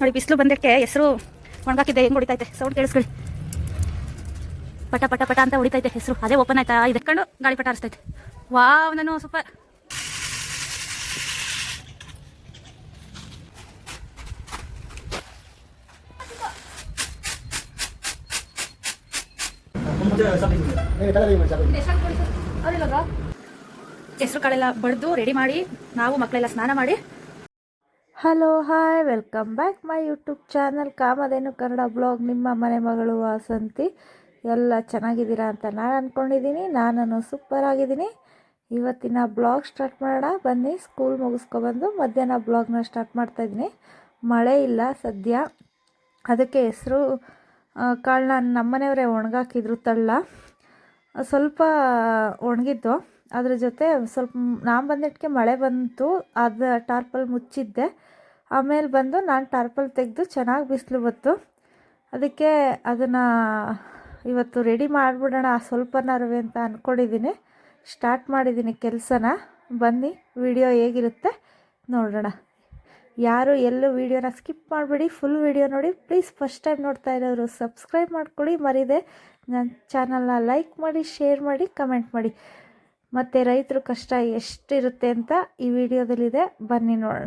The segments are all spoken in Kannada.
ನೋಡಿ ಬಿಸಿಲು ಬಂದಕ್ಕೆ ಹೆಸರು ಒಣಗಾಕಿದ್ದೆ ಹೆಂಗೆ ಹೊಡಿತೈತೆ ಸೌಂಡ್ ಕೇಳಿಸ್ಕೊಳ್ಳಿ. ಪಟ ಪಟ ಪಟ ಅಂತ ಹೊಡಿತೈತೆ ಹೆಸರು. ಅದೇ ಓಪನ್ ಆಯ್ತಾ? ಇದಕ್ಕಂಡು ಗಾಳಿ ಪಟ ಆರಿಸ್ತೈತೆ ವಾವ್ ನಾನು ಸೂಪರ್ ಹೆಸರು ಕಾಳೆಲ್ಲ ಬಡ್ದು ರೆಡಿ ಮಾಡಿ ನಾವು ಮಕ್ಕಳೆಲ್ಲ ಸ್ನಾನ ಮಾಡಿ hello hi welcome back my YouTube channel Kamadhenu Kannada blog ನಿಮ್ಮ ಮನೆ ಮಗಳು ವಾಸಂತಿ. ಎಲ್ಲ ಚೆನ್ನಾಗಿದ್ದೀರಾ ಅಂತ ನಾನು ಅಂದ್ಕೊಂಡಿದ್ದೀನಿ ನಾನು ಸೂಪರ್ ಆಗಿದ್ದೀನಿ. ಇವತ್ತಿನ ಬ್ಲಾಗ್ ಸ್ಟಾರ್ಟ್ ಮಾಡೋಣ. ಬನ್ನಿ ಸ್ಕೂಲ್ ಮುಗಿಸ್ಕೊಬಂದು ಮಧ್ಯಾಹ್ನ ಬ್ಲಾಗ್ನ ಸ್ಟಾರ್ಟ್ ಮಾಡ್ತಾಯಿದ್ದೀನಿ ಮಳೆ ಇಲ್ಲ ಸದ್ಯ. ಅದಕ್ಕೆ ಹೆಸರು ಕಾಳನ್ನ ನಮ್ಮನೆಯವರೇ ಒಣಗಾಕಿದ್ರು ತಳ್ಳ. ಸ್ವಲ್ಪ ಒಣಗಿದ್ದು. ಅದ್ರ ಜೊತೆ ಸ್ವಲ್ಪ, ನಾನು ಬಂದಿಟ್ಟಿಗೆ ಮಳೆ ಬಂತು. ಅದು ಟಾರ್ಪಲ್ ಮುಚ್ಚಿದ್ದೆ. ಆಮೇಲೆ ಬಂದು ನಾನು ಟಾರ್ಪಲ್ ತೆಗೆದು ಚೆನ್ನಾಗಿ ಬಿಸಿಲು ಬತ್ತು. ಅದಕ್ಕೆ ಅದನ್ನು ಇವತ್ತು ರೆಡಿ ಮಾಡಿಬಿಡೋಣ ಸ್ವಲ್ಪನಾರುವೆ ಅಂತ ಅಂದ್ಕೊಂಡಿದ್ದೀನಿ ಸ್ಟಾರ್ಟ್ ಮಾಡಿದ್ದೀನಿ ಕೆಲಸನ. ಬನ್ನಿ ವಿಡಿಯೋ ಹೇಗಿರುತ್ತೆ ನೋಡೋಣ. ಯಾರು ಎಲ್ಲೂ ವೀಡಿಯೋನ ಸ್ಕಿಪ್ ಮಾಡಿಬಿಡಿ ಫುಲ್ ವೀಡಿಯೋ ನೋಡಿ. ಪ್ಲೀಸ್ ಫಸ್ಟ್ ಟೈಮ್ ನೋಡ್ತಾ ಇರೋರು ಸಬ್ಸ್ಕ್ರೈಬ್ ಮಾಡ್ಕೊಳ್ಳಿ. ಮರಿದೆ ನನ್ನ ಚಾನಲ್ನ ಲೈಕ್ ಮಾಡಿ ಶೇರ್ ಮಾಡಿ ಕಮೆಂಟ್ ಮಾಡಿ. ಮತ್ತು ರೈತರು ಕಷ್ಟ ಎಷ್ಟಿರುತ್ತೆ ಅಂತ ಈ ವಿಡಿಯೋದಲ್ಲಿದೆ ಬನ್ನಿ ನೋಡೋಣ.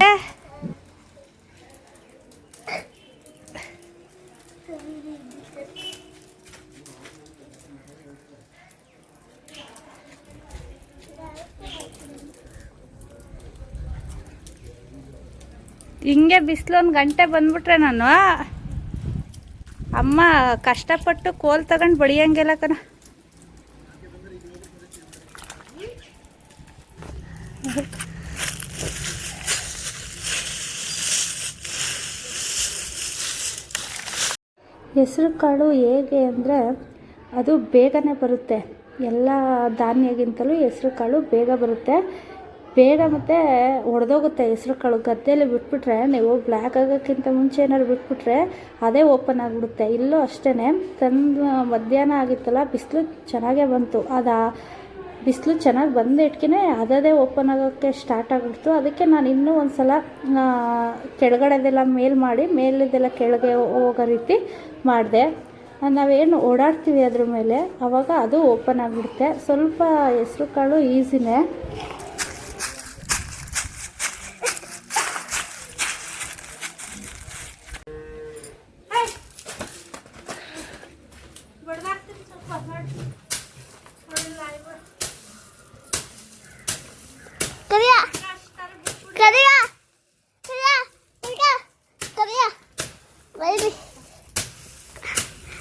ಹಿಂಗೆ ಬಿಸಿಲು ಒಂದು ಗಂಟೆ ಬಂದ್ಬಿಟ್ರೆ ನಾನು ಅಮ್ಮ ಕಷ್ಟಪಟ್ಟು ಕೋಲ್ ತಗೊಂಡು ಬಡಿಯಂಗಿಲ್ಲ ಕಣ. ಹೆಸರು ಕಾಳು ಹೇಗೆ ಅಂದರೆ ಅದು ಬೇಗನೆ ಬರುತ್ತೆ. ಎಲ್ಲ ಧಾನ್ಯಗಿಂತಲೂ ಹೆಸರು ಕಾಳು ಬೇಗ ಬರುತ್ತೆ. ಬೇಗ ಮತ್ತು ಒಡೆದೋಗುತ್ತೆ, ಹೆಸರು ಕಾಳು ಗದ್ದೆಯಲ್ಲಿ ಬಿಟ್ಬಿಟ್ರೆ ನೀವು ಬ್ಲ್ಯಾಕ್ ಆಗೋಕ್ಕಿಂತ ಮುಂಚೆ ಏನಾದ್ರು ಬಿಟ್ಬಿಟ್ರೆ ಅದೇ ಓಪನ್ ಆಗಿಬಿಡುತ್ತೆ. ಇಲ್ಲೂ ಅಷ್ಟೇ ತಂದು ಮಧ್ಯಾಹ್ನ ಆಗಿತ್ತಲ್ಲ, ಬಿಸಿಲು ಚೆನ್ನಾಗೇ ಬಂತು. ಅದು ಬಿಸಿಲು ಚೆನ್ನಾಗಿ ಬಂದ ಅದದೇ ಅದೇ ಓಪನ್ ಆಗೋಕ್ಕೆ ಸ್ಟಾರ್ಟ್ ಆಗಿಬಿಡ್ತು. ಅದಕ್ಕೆ ನಾನು ಇನ್ನೂ ಒಂದು ಸಲ ಕೆಳಗಡೆದೆಲ್ಲ ಮೇಲ್ ಮಾಡಿ ಮೇಲಿದೆಲ್ಲ ಕೆಳಗೆ ಹೋಗೋ ರೀತಿ ಮಾಡಿದೆ. ನಾವೇನು ಓಡಾಡ್ತೀವಿ ಅದ್ರ ಮೇಲೆ ಆವಾಗ ಅದು ಓಪನ್ ಆಗಿಬಿಡುತ್ತೆ. ಸ್ವಲ್ಪ ಹೆಸ್ರು ಕಾಳು ಈಸಿನೇ ಕರಿಯ ಕರಿಯ ಕರಿಯ ಕರಿಯ ಕರಿಯ ಬೈರಿ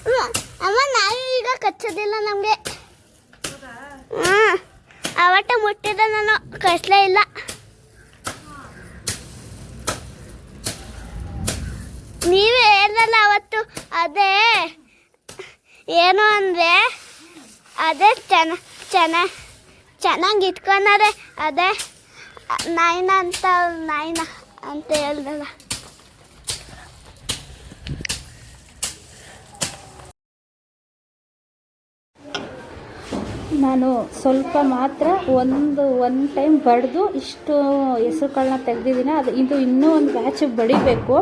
ಅಮ್ಮ ಅಮ್ಮ ನಾವು ಈಗ ಕಚ್ಚೋದಿಲ್ಲ ನಮಗೆ ಹಾಂ ಮುಟ್ಟಿದ ನಾನು ಕಳಿಸ್ಲೇ ಇಲ್ಲ. ನೀವೇ ಹೇಳ್ದಲ್ಲ ಅವತ್ತು ಅದೇ ಏನು ಅಂದರೆ ಅದೇ ಚೆನ್ನ ಚೆನ್ನ ಚೆನ್ನಾಗಿ ಇಟ್ಕೊಂಡಾರೆ ಅದೇ ನಾಯಿನ ಅಂತ ನಾಯಿನ ಅಂತ ಹೇಳ್ದಲ್ಲ. ನಾನು ಸ್ವಲ್ಪ ಮಾತ್ರ ಒಂದು ಒನ್ ಟೈಮ್ ಬಡಿದು ಇಷ್ಟು ಹೆಸ್ರು ಕಾಳನ್ನ ತೆಗ್ದಿದ್ದೀನಿ. ಅದು ಇದು ಇನ್ನೂ ಒಂದು ಬ್ಯಾಚ್ ಬಡಿಬೇಕು.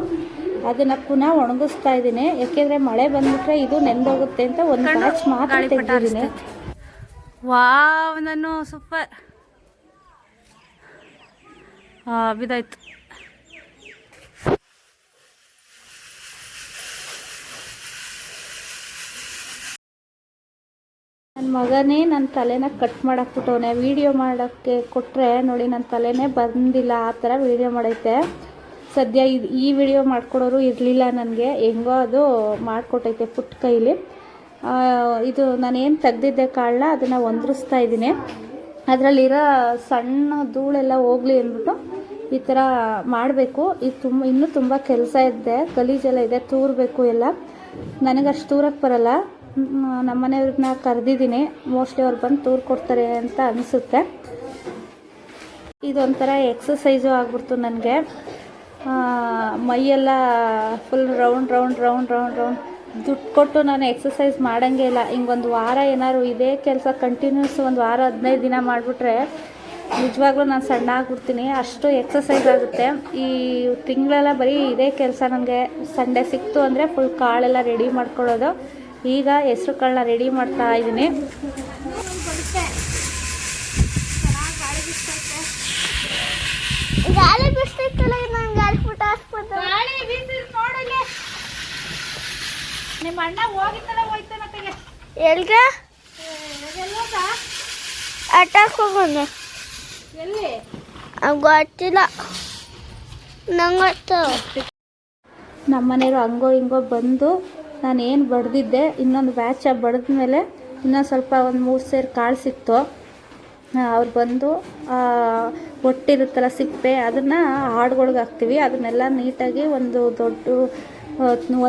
ಅದನ್ನು ಪುನಃ ಒಣಗಿಸ್ತಾ ಇದ್ದೀನಿ. ಯಾಕೆಂದರೆ ಮಳೆ ಬಂದ್ಬಿಟ್ರೆ ಇದು ನೆಂದೋಗುತ್ತೆ ಅಂತ ಒಂದು ಬ್ಯಾಚ್ ಮಾತ್ರ ತೆಗೆದಿದ್ದೀನಿ. ವಾವ್ ನಾನು ಸೂಪರ್. ಬಿದ್ದಾಯ್ತು. ನನ್ನ ಮಗನೇ ನನ್ನ ತಲೆನ ಕಟ್ ಮಾಡಾಕ್ಬಿಟ್ಟವನೆ ವಿಡಿಯೋ ಮಾಡೋಕ್ಕೆ ಕೊಟ್ಟರೆ ನೋಡಿ ನನ್ನ ತಲೆನೇ ಬಂದಿಲ್ಲ. ಆ ಥರ ವೀಡಿಯೋ ಮಾಡೈತೆ. ಸದ್ಯ ಇದು ಈ ವಿಡಿಯೋ ಮಾಡ್ಕೊಡೋರು ಇರಲಿಲ್ಲ ನನಗೆ. ಹೆಂಗೋ ಅದು ಮಾಡಿಕೊಟ್ಟೈತೆ ಪುಟ್ಟ ಕೈಲಿ. ಇದು ನಾನೇನು ತೆಗ್ದಿದ್ದೆ ಕಾಳನ್ನ ಅದನ್ನು ಒಂದ್ರಿಸ್ತಾ ಇದ್ದೀನಿ. ಅದರಲ್ಲಿರೋ ಸಣ್ಣ ಧೂಳೆಲ್ಲ ಹೋಗಲಿ ಅಂದ್ಬಿಟ್ಟು ಈ ಥರ ಮಾಡಬೇಕು. ಇದು ತುಂಬ ಇನ್ನೂ ತುಂಬ ಕೆಲಸ ಇದೆ. ಗಲೀಜೆಲ್ಲ ಇದೆ. ತೂರಬೇಕು ಎಲ್ಲ. ನನಗಷ್ಟು ತೂರಕ್ಕೆ ಬರಲ್ಲ. ನಮ್ಮ ಮನೆಯವ್ರನ್ನ ಕರೆದಿದ್ದೀನಿ. ಮೋಸ್ಟ್ಲಿ ಅವ್ರು ಬಂದು ತೂರ್ ಕೊಡ್ತಾರೆ ಅಂತ ಅನಿಸುತ್ತೆ. ಇದೊಂಥರ ಎಕ್ಸಸೈಸು ಆಗ್ಬಿಡ್ತು ನನಗೆ. ಮೈಯೆಲ್ಲ full round round round round round ದುಡ್ಡು ಕೊಟ್ಟು ನಾನು ಎಕ್ಸಸೈಸ್ ಮಾಡೋಂಗೇ ಇಲ್ಲ. ಹಿಂಗೊಂದು ವಾರ ಏನಾದ್ರು ಇದೇ ಕೆಲಸ ಕಂಟಿನ್ಯೂಸ್ ಒಂದು ವಾರ ಹದಿನೈದು ದಿನ ಮಾಡಿಬಿಟ್ರೆ ನಿಜವಾಗ್ಲೂ ನಾನು ಸಣ್ಣ ಆಗ್ಬಿಡ್ತೀನಿ ಅಷ್ಟು ಎಕ್ಸಸೈಸ್ ಆಗುತ್ತೆ. ಈ ತಿಂಗಳೆಲ್ಲ ಬರೀ ಇದೇ ಕೆಲಸ ನನಗೆ. ಸಂಡೇ ಸಿಕ್ತು ಅಂದರೆ ಫುಲ್ ಕಾಳೆಲ್ಲ ರೆಡಿ ಮಾಡ್ಕೊಳ್ಳೋದು. ಈಗ ಹೆಸ್ರು ಕಾಳನ್ನ ರೆಡಿ ಮಾಡ್ತಾ ಇದ್ದೀನಿ. ನಿಮ್ಮ ಅಣ್ಣ ಹೋಗಿತ್ತಲ್ಲ ಹೋಯ್ತಾನ ತೆಗೆ ಎಲ್ಗ? ಅಟ್ಟಾಕ್ ಹೋಗೋಣ ಎಲ್ಲಿ? ಗೊತ್ತಿಲ್ಲ. ನಂಗೆ ಗೊತ್ತು. ನಮ್ಮ ಮನೆಯವರು ಹಂಗೋ ಹಿಂಗೋ ಬಂದು ನಾನು ಏನು ಬಡ್ದಿದ್ದೆ, ಇನ್ನೊಂದು ಬ್ಯಾಚ ಬಡ್ದ್ಮೇಲೆ ಇನ್ನೊಂದು ಸ್ವಲ್ಪ ಒಂದು ಮೂರು ಸೇರು ಕಾಳು ಸಿಕ್ತು. ಅವ್ರು ಬಂದು ಒಟ್ಟಿರುತ್ತಲ್ಲ ಸಿಪ್ಪೆ, ಅದನ್ನು ಹಾಡುಗಳ್ಗೆ ಹಾಕ್ತೀವಿ. ಅದನ್ನೆಲ್ಲ ನೀಟಾಗಿ ಒಂದು ದೊಡ್ಡ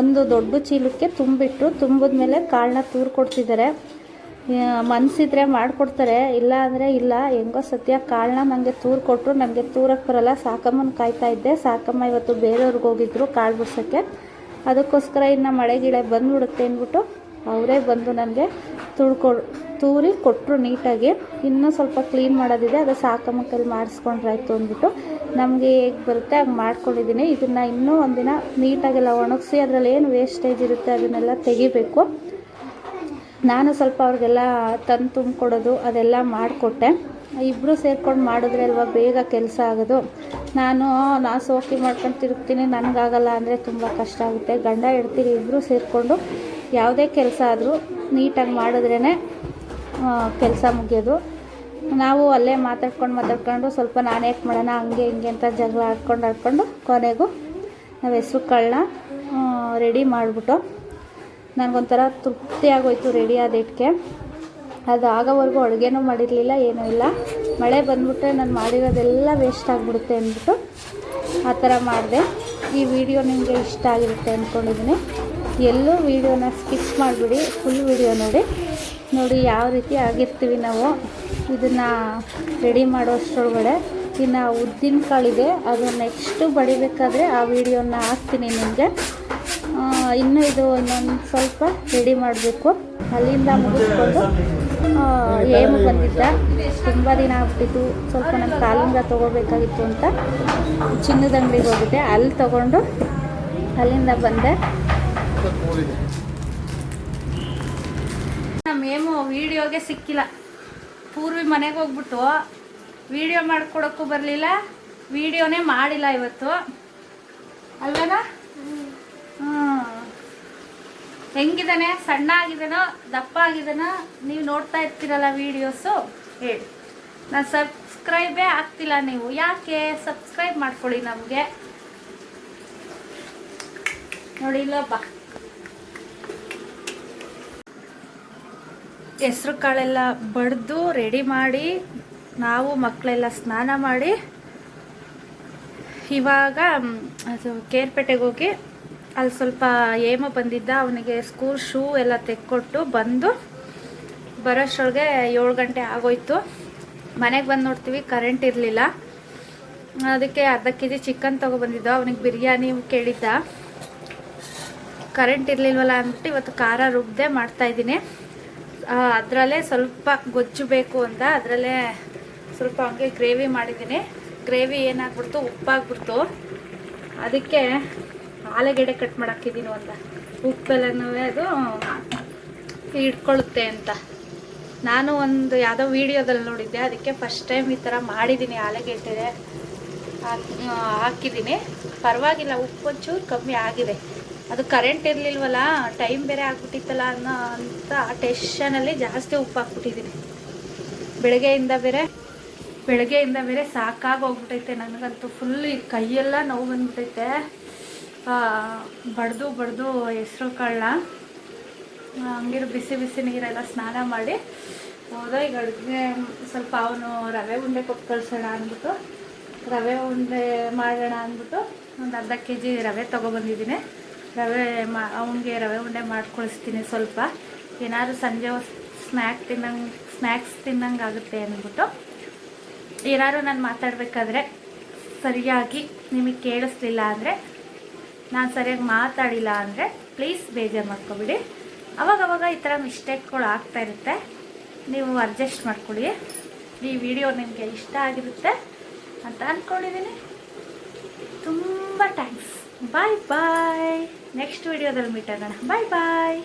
ಒಂದು ದೊಡ್ಡ ಚೀಲಕ್ಕೆ ತುಂಬಿಟ್ಟು ತುಂಬಿದ್ಮೇಲೆ ಕಾಳನ್ನ ತೂರು ಕೊಡ್ತಿದ್ದಾರೆ ಮನಸ್ಸಿದ್ರೆ ಮಾಡಿಕೊಡ್ತಾರೆ, ಇಲ್ಲ ಅಂದರೆ ಇಲ್ಲ. ಹೆಂಗೋ ಸತ್ಯ ಕಾಳನ್ನ ನನಗೆ ತೂರು ಕೊಟ್ಟರು ನನಗೆ ತೂರಕ್ಕೆ ಬರಲ್ಲ. ಸಾಕಮ್ಮನ ಕಾಯ್ತಾ ಇದ್ದೆ. ಸಾಕಮ್ಮ ಇವತ್ತು ಬೇರೆಯವ್ರಿಗೆ ಹೋಗಿದ್ರು ಕಾಳು ಬಿಡ್ಸೋಕ್ಕೆ. ಅದಕ್ಕೋಸ್ಕರ ಇನ್ನು ಮಳೆ ಗಿಳೆ ಬಂದ್ಬಿಡುತ್ತೆ ಅಂದ್ಬಿಟ್ಟು ಅವರೇ ಬಂದು ನನಗೆ ತುಳ್ಕೊ, ತೂರಿ ಕೊಟ್ಟರು ನೀಟಾಗಿ. ಇನ್ನೂ ಸ್ವಲ್ಪ ಕ್ಲೀನ್ ಮಾಡೋದಿದೆ, ಅದು ಸಾಕಮಕ್ಕಲ್ಲಿ ಕೈಲಿ ಮಾಡಿಸ್ಕೊಂಡ್ರಾಯ್ತು ಅಂದ್ಬಿಟ್ಟು. ನಮಗೆ ಹೇಗೆ ಬರುತ್ತೆ ಹಾಗೆ ಮಾಡ್ಕೊಂಡಿದ್ದೀನಿ. ಇದನ್ನು ಇನ್ನೂ ಒಂದಿನ ನೀಟಾಗೆಲ್ಲ ಒಣಗಿಸಿ, ಅದರಲ್ಲಿ ಏನು ವೇಸ್ಟೇಜ್ ಇರುತ್ತೆ ಅದನ್ನೆಲ್ಲ ತೆಗಿಬೇಕು. ನಾನು ಸ್ವಲ್ಪ ಅವ್ರಿಗೆಲ್ಲ ತಂದು ತುಂಬಿಕೊಡೋದು ಅದೆಲ್ಲ ಮಾಡಿಕೊಟ್ಟೆ. ಇಬ್ಬರು ಸೇರ್ಕೊಂಡು ಮಾಡಿದ್ರೆ ಅಲ್ವಾ ಬೇಗ ಕೆಲಸ ಆಗೋದು. ನಾನು ನಾ ಸೋಕಿ ಮಾಡ್ಕೊಂಡು ತಿರುಗ್ತೀನಿ. ನನಗಾಗಲ್ಲ ಅಂದರೆ ತುಂಬ ಕಷ್ಟ ಆಗುತ್ತೆ. ಗಂಡ ಹೆಡ್ತೀರಿ ಇಬ್ಬರು ಸೇರಿಕೊಂಡು ಯಾವುದೇ ಕೆಲಸ ಆದರೂ ನೀಟಾಗಿ ಮಾಡಿದ್ರೇ ಕೆಲಸ ಮುಗಿಯೋದು. ನಾವು ಅಲ್ಲೇ ಮಾತಾಡ್ಕೊಂಡು ಮಾತಾಡ್ಕೊಂಡು ಸ್ವಲ್ಪ ನಾನು ಯಾಕೆ ಮಾಡೋಣ, ಹಂಗೆ ಹಿಂಗೆ ಅಂತ ಜಗಳ ಆಡ್ಕೊಂಡು ಆಡ್ಕೊಂಡು ಕೊನೆಗೂ ನಾವು ಹೆಸ್ರು ಕಾಳನ್ನ ರೆಡಿ ಮಾಡಿಬಿಟ್ಟು ನನಗೊಂಥರ ತೃಪ್ತಿ ಆಗೋಯ್ತು ರೆಡಿ ಆದಿಟ್ಟಕ್ಕೆ ಅದು ಆಗೋವರೆಗೂ ಅಡುಗೆನೂ ಮಾಡಿರಲಿಲ್ಲ, ಏನೂ ಇಲ್ಲ. ಮಳೆ ಬಂದುಬಿಟ್ರೆ ನಾನು ಮಾಡಿರೋದೆಲ್ಲ ವೇಸ್ಟ್ ಆಗಿಬಿಡುತ್ತೆ ಅಂದ್ಬಿಟ್ಟು ಆ ಥರ ಮಾಡಿದೆ. ಈ ವಿಡಿಯೋ ನಿಮಗೆ ಇಷ್ಟ ಆಗಿರುತ್ತೆ ಅಂದ್ಕೊಂಡಿದ್ದೀನಿ ಎಲ್ಲೂ ವಿಡಿಯೋನ ಸ್ಕಿಪ್ ಮಾಡಿಬಿಡಿ ಫುಲ್ ವಿಡಿಯೋ ನೋಡಿ. ನೋಡಿ ಯಾವ ರೀತಿ ಆಗಿರ್ತೀವಿ ನಾವು. ಇದನ್ನು ರೆಡಿ ಮಾಡೋ ಅಷ್ಟರೊಳಗಡೆ ಇನ್ನು ಉದ್ದಿನ ಕಾಳಿದೆ. ಅದು ನೆಕ್ಸ್ಟು ಬಡಿಬೇಕಾದ್ರೆ ಆ ವಿಡಿಯೋನ ಹಾಕ್ತೀನಿ ನಿಮಗೆ. ಇನ್ನೂ ಇದು ಇನ್ನೊಂದು ಸ್ವಲ್ಪ ರೆಡಿ ಮಾಡಬೇಕು. ಅಲ್ಲಿಂದ ಮುಗಿಸ್ಕೊಂಡು ಏಮು ಬಂದಿದ್ದ? ತುಂಬ ದಿನ ಆಗ್ಬಿಟ್ಟಿತ್ತು ಸ್ವಲ್ಪ ನನ್ನ ಕಾಲಿಂದ ತೊಗೋಬೇಕಾಗಿತ್ತು ಅಂತ ಚಿನ್ನದ ಅಂಗಡಿಗೆ ಹೋಗಿದ್ದೆ. ಅಲ್ಲಿ ತೊಗೊಂಡು ಅಲ್ಲಿಂದ ಬಂದೆ. ನಮ್ಮ ಏಮು ವೀಡಿಯೋಗೆ ಸಿಕ್ಕಿಲ್ಲ. ಪೂರ್ವಿ ಮನೆಗೆ ಹೋಗ್ಬಿಟ್ಟು ವಿಡಿಯೋ ಮಾಡ್ಕೊಡೋಕ್ಕೂ ಬರಲಿಲ್ಲ. ವಿಡಿಯೋನೇ ಮಾಡಿಲ್ಲ ಇವತ್ತು. ಅಲ್ವೇನಾ? ಹ್ಮ್. ಹೆಂಗಿದಾನೆ? ಸಣ್ಣ ಆಗಿದೆನೋ ದಪ್ಪ ಆಗಿದೆನೋ ನೀವು ನೋಡ್ತಾ ಇರ್ತೀರಲ್ಲ ವೀಡಿಯೋಸು ಹೇಳಿ. ನಾನು ಸಬ್ಸ್ಕ್ರೈಬೇ ಆಗ್ತಿಲ್ಲ ನೀವು. ಯಾಕೆ? ಸಬ್ಸ್ಕ್ರೈಬ್ ಮಾಡ್ಕೊಳ್ಳಿ ನಮಗೆ. ನೋಡಿ ಬಾ. ಹೆಸ್ರು ಕಾಳೆಲ್ಲ ಬಡ್ದು ರೆಡಿ ಮಾಡಿ, ನಾವು ಮಕ್ಕಳೆಲ್ಲ ಸ್ನಾನ ಮಾಡಿ, ಇವಾಗ ಅದು ಕೇರ್ಪೇಟೆಗೆ ಹೋಗಿ ಅಲ್ಲಿ ಸ್ವಲ್ಪ ಏಮ ಬಂದಿದ್ದ, ಅವನಿಗೆ ಸ್ಕೂಲ್ ಶೂ ಎಲ್ಲ ತೆಕ್ಕೊಟ್ಟು ಬಂದು ಬರೋಷ್ಟೊಳಗೆ ಏಳು ಗಂಟೆ ಆಗೋಯ್ತು. ಮನೆಗೆ ಬಂದು ನೋಡ್ತೀವಿ ಕರೆಂಟ್ ಇರಲಿಲ್ಲ. ಅದಕ್ಕೆ ಅರ್ಧ ಕೆ ಜಿ ಚಿಕನ್ ತೊಗೊಬಂದಿದ್ದ ಅವನಿಗೆ ಬಿರಿಯಾನಿ ಕೇಳಿದ್ದ. ಕರೆಂಟ್ ಇರಲಿಲ್ವಲ್ಲ ಅಂದ್ಬಿಟ್ಟು ಇವತ್ತು ಖಾರ ರುಬ್ಬದೆ ಮಾಡ್ತಾಯಿದ್ದೀನಿ ಅದರಲ್ಲೇ ಸ್ವಲ್ಪ ಗೊಜ್ಜು ಬೇಕು ಅಂತ ಅದರಲ್ಲೇ ಸ್ವಲ್ಪ ಹಂಗೆ ಗ್ರೇವಿ ಮಾಡಿದ್ದೀನಿ. ಗ್ರೇವಿ ಏನಾಗ್ಬಿಡ್ತು? ಉಪ್ಪಾಗ್ಬಿಡ್ತು. ಅದಕ್ಕೆ ಆಲೂಗೆಡ್ಡೆ ಕಟ್ ಮಾಡಾಕಿದ್ದೀನಿ ಅಂತ. ಉಪ್ಪೆಲ್ಲನೂ ಅದು ಇಟ್ಕೊಳ್ಳುತ್ತೆ ಅಂತ. ನಾನು ಒಂದು ಯಾವುದೋ ವಿಡಿಯೋದಲ್ಲಿ ನೋಡಿದ್ದೆ, ಅದಕ್ಕೆ ಫಸ್ಟ್ ಟೈಮ್ ಈ ಥರ ಮಾಡಿದ್ದೀನಿ ಆಲೂಗೆಡ್ಡೆ ಹಾಕಿ ಹಾಕಿದ್ದೀನಿ ಪರವಾಗಿಲ್ಲ, ಉಪ್ಪು ಒಂಚೂರು ಕಮ್ಮಿ ಆಗಿದೆ. ಅದು ಕರೆಂಟ್ ಇರಲಿಲ್ವಲ್ಲ ಟೈಮ್ ಬೇರೆ ಆಗ್ಬಿಟ್ಟಿತ್ತಲ್ಲ ಅನ್ನೋ ಅಂತ ಟೆನ್ಷನಲ್ಲಿ ಜಾಸ್ತಿ ಉಪ್ಪು ಹಾಕ್ಬಿಟ್ಟಿದ್ದೀನಿ ಬೆಳಗ್ಗೆಯಿಂದ ಬೇರೆ ಬೆಳಗ್ಗೆಯಿಂದ ಬೇರೆ ಸಾಕಾಗಿ ಹೋಗ್ಬಿಟ್ಟೈತೆ ನನಗಂತೂ. ಫುಲ್ ಕೈಯೆಲ್ಲ ನೋವು ಬಂದ್ಬಿಟ್ಟೈತೆ ಬಡ್ದು ಬಡ್ದು ಹೆಸ್ರು ಕಳ್ಳ ಹಂಗಿರು ಬಿಸಿ ಬಿಸಿ ನೀರೆಲ್ಲ ಸ್ನಾನ ಮಾಡಿ, ಹೋದ ಈಗ ಅಡುಗೆ, ಸ್ವಲ್ಪ ಅವನು ರವೆ ಉಂಡೆ ಕೊಟ್ಟು ಕಳ್ಸೋಣ ಅಂದ್ಬಿಟ್ಟು, ರವೆ ಉಂಡೆ ಮಾಡೋಣ ಅಂದ್ಬಿಟ್ಟು ಒಂದು ಅರ್ಧ ಕೆ ಜಿ ರವೆ ತೊಗೊಬಂದಿದ್ದೀನಿ. ರವೆ ಮಾ, ಅವನಿಗೆ ರವೆ ಉಂಡೆ ಮಾಡ್ಕೊಳಿಸ್ತೀನಿ ಸ್ವಲ್ಪ. ಏನಾದರೂ ಸಂಜೆ ಸ್ನ್ಯಾಕ್ ತಿನ್ನಂಗೆ ಸ್ನ್ಯಾಕ್ಸ್ ತಿನ್ನಂಗೆ ಆಗುತ್ತೆ ಅಂದ್ಬಿಟ್ಟು, ಏನಾದ್ರು ನಾನು ಮಾತಾಡಬೇಕಾದ್ರೆ ಸರಿಯಾಗಿ ನಿಮಗೆ ಕೇಳಿಸ್ಲಿಲ್ಲ ಅಂದರೆ ನಾನು ಸರಿಯಾಗಿ ಮಾತಾಡಿಲ್ಲ ಅಂದರೆ ಪ್ಲೀಸ್ ಬೇಜಾರು ಮಾಡ್ಕೊಬಿಡಿ. ಅವಾಗವಾಗ ಈ ಥರ ಮಿಸ್ಟೇಕ್ಗಳು ಆಗ್ತಾ ಇರುತ್ತೆ. ನೀವು ಅಡ್ಜಸ್ಟ್ ಮಾಡ್ಕೊಳ್ಳಿ. ಈ ವಿಡಿಯೋ ನಿಮಗೆ ಇಷ್ಟ ಆಗಿರುತ್ತೆ ಅಂತ ಅಂದ್ಕೊಂಡಿದ್ದೀನಿ ತುಂಬ ಥ್ಯಾಂಕ್ಸ್ ಬಾಯ್ ಬಾಯ್ ನೆಕ್ಸ್ಟ್ ವಿಡಿಯೋದಲ್ಲಿ ಮೀಟ್ ಆಗೋಣ. Bye bye